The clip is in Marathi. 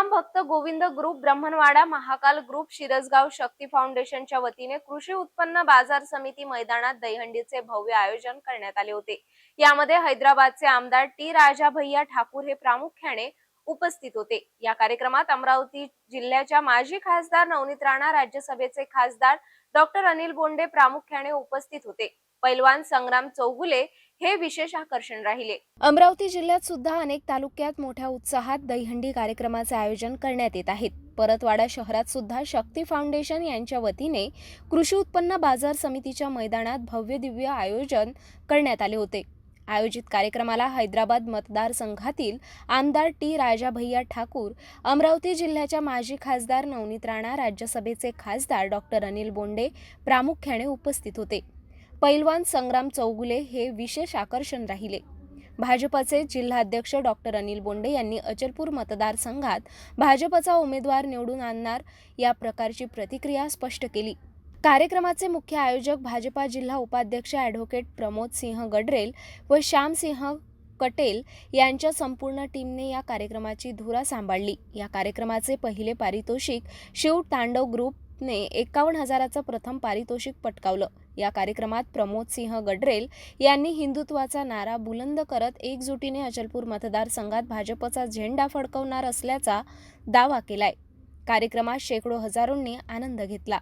राम भक्त गोविंद ग्रुप ब्रह्मणवाडा महाकाल ग्रुप शिरसगाव शक्ती फाउंडेशनच्या वतीने कृषी उत्पन्न बाजार समिती मैदानात दहीहंडीचे भव्य आयोजन करण्यात आले होते. यामध्ये हैदराबादचे आमदार टी राजा भैया ठाकूर हे प्रामुख्याने उपस्थित होते. या कार्यक्रमात अमरावती जिल्ह्याच्या माजी खासदार नवनीत राणा राज्यसभेचे खासदार डॉक्टर अनिल बोंडे प्रामुख्याने उपस्थित होते. पैलवान संग्राम चौगुले हे विशेष आकर्षण राहिले. अमरावती जिल्ह्यात सुद्धा अनेक तालुक्यात मोठ्या उत्साहात दहीहंडी कार्यक्रमाचे आयोजन करण्यात येत आहेत. परतवाडा शहरात सुद्धा शक्ती फाउंडेशन यांच्या वतीने कृषी उत्पन्न बाजार समितीच्या मैदानात भव्य दिव्य आयोजन करण्यात आले होते. आयोजित कार्यक्रमाला हैदराबाद मतदारसंघातील आमदार टी राजा भैया ठाकूर अमरावती जिल्ह्याच्या माजी खासदार नवनीत राणा राज्यसभेचे खासदार डॉक्टर अनिल बोंडे प्रामुख्याने उपस्थित होते. पैलवान संग्राम चौगुले हे विशेष आकर्षण राहिले. भाजपचे जिल्हाध्यक्ष डॉक्टर अनिल बोंडे यांनी अचलपूर मतदारसंघात भाजपचा उमेदवार निवडून आणणार या प्रकारची प्रतिक्रिया स्पष्ट केली. कार्यक्रमाचे मुख्य आयोजक भाजपा जिल्हा उपाध्यक्ष ॲडव्होकेट प्रमोद सिंह गडरेल व श्यामसिंह कटेल यांच्या संपूर्ण टीमने या कार्यक्रमाची धुरा सांभाळली. या कार्यक्रमाचे पहिले पारितोषिक शिव तांडव ग्रुप ग्रुपने एकावन्न हजाराचं प्रथम पारितोषिक पटकावलं. या कार्यक्रमात प्रमोद सिंह गडरेल यांनी हिंदुत्वाचा नारा बुलंद करत एकजुटीने अचलपूर मतदारसंघात भाजपचा झेंडा फडकवणार असल्याचा दावा केलाय. कार्यक्रमात शेकडो हजारोंनी आनंद घेतला.